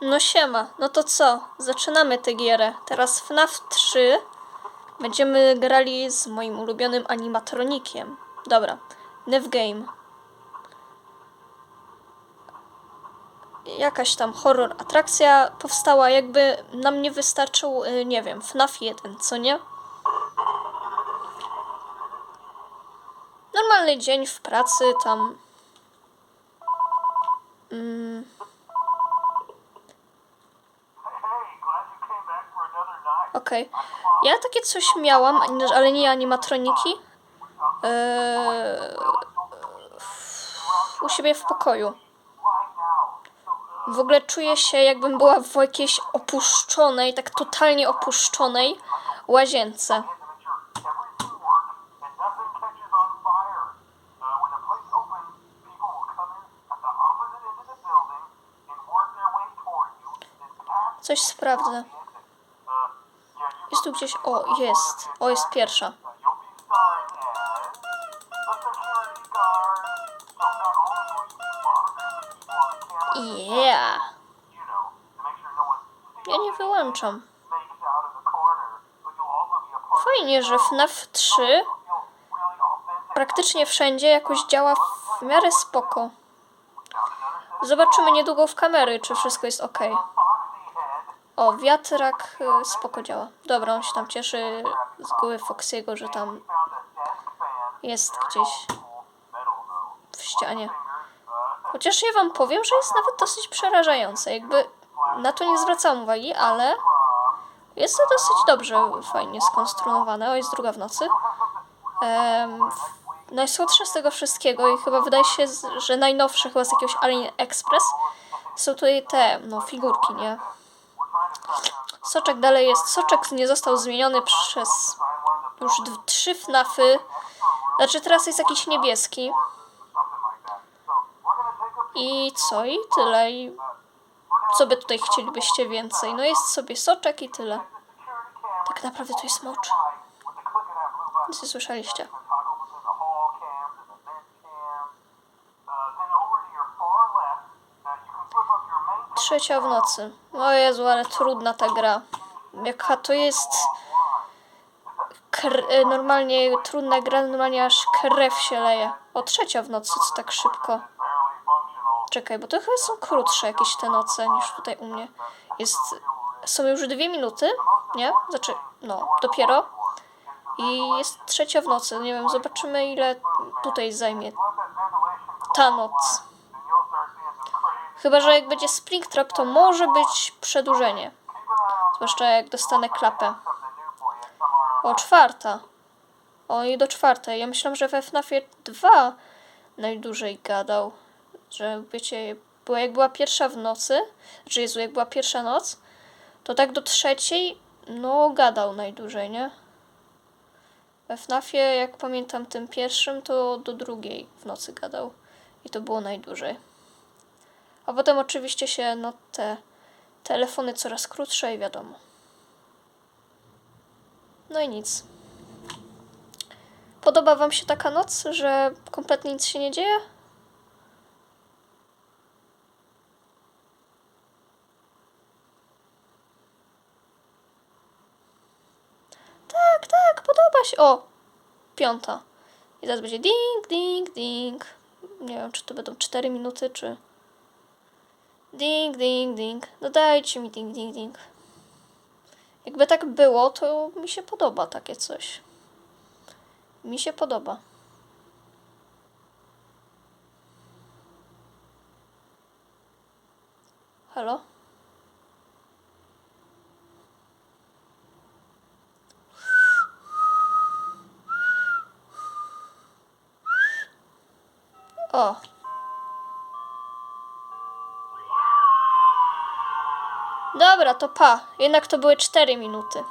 No siema, no to co? Zaczynamy tę gierę. Teraz FNAF 3. Będziemy grali z moim ulubionym animatronikiem. Dobra, Nev Game. Jakaś tam horror atrakcja powstała, jakby nam nie wystarczył, y, nie wiem, FNAF 1, co nie? Normalny dzień w pracy, tam. Mm, Okej. Ja takie coś miałam, ale nie animatroniki. Eee, u siebie w pokoju. W ogóle czuję się, jakbym była w jakiejś opuszczonej, tak totalnie opuszczonej łazience. Coś sprawdzę. Jest tu gdzieś. O, jest. O, jest pierwsza. Yeah. Ja nie wyłączam. Fajnie, że FNAF 3 You'll really authentic. praktycznie wszędzie jakoś działa w miarę spoko. Zobaczymy niedługo w kamery, czy wszystko jest ok. O, wiatrak y, spoko działa. Dobra, on się tam cieszy z góry Foxiego, że tam jest gdzieś w ścianie. Chociaż ja wam powiem, że jest nawet dosyć przerażające. Jakby na to nie zwracam uwagi, ale jest to dosyć dobrze, fajnie skonstruowane. O, jest druga w nocy. Najsłodsze z tego wszystkiego i chyba wydaje się, że najnowsze chyba z jakiegoś Alien Express są tutaj te, no, figurki, nie? Soczek dalej jest. Soczek nie został zmieniony przez już trzy FNAFy. Znaczy teraz jest jakiś niebieski. I co? I tyle. I co by tutaj chcielibyście więcej? No jest sobie soczek i tyle. Tak naprawdę to jest mocz. Nic nie słyszeliście. Trzecia w nocy. O Jezu, ale trudna ta gra. Jaka to jest... Kr- e, normalnie trudna gra, normalnie aż krew się leje. O, trzecia w nocy, co tak szybko. Czekaj, bo to chyba są krótsze jakieś te noce niż tutaj u mnie. Jest... Są już dwie minuty, nie? Znaczy, no, dopiero. I jest trzecia w nocy. Nie wiem, zobaczymy ile tutaj zajmie ta noc. Chyba, że jak będzie Springtrap, to może być przedłużenie. Zwłaszcza jak dostanę klapę. O, czwarta. O, i do czwartej. Ja myślałam, że we FNAFie 2 najdłużej gadał. Że wiecie, była, jak była pierwsza w nocy, znaczy Jezu, jak była pierwsza noc, to tak do trzeciej, no gadał najdłużej, nie? We FNAFie, jak pamiętam tym pierwszym, to do drugiej w nocy gadał. I to było najdłużej. A potem oczywiście się, no te telefony coraz krótsze i wiadomo. No i nic. Podoba Wam się taka noc, że kompletnie nic się nie dzieje? Tak, tak, podoba się. O, piąta. I zaraz będzie ding, ding, ding. Nie wiem, czy to będą 4 minuty, czy. Ding, ding, ding. No dajcie mi ding, ding, ding. Jakby tak było, to mi się podoba takie coś. Mi się podoba. Halo? O. Dobra, to pa. Jednak to były 4 minuty.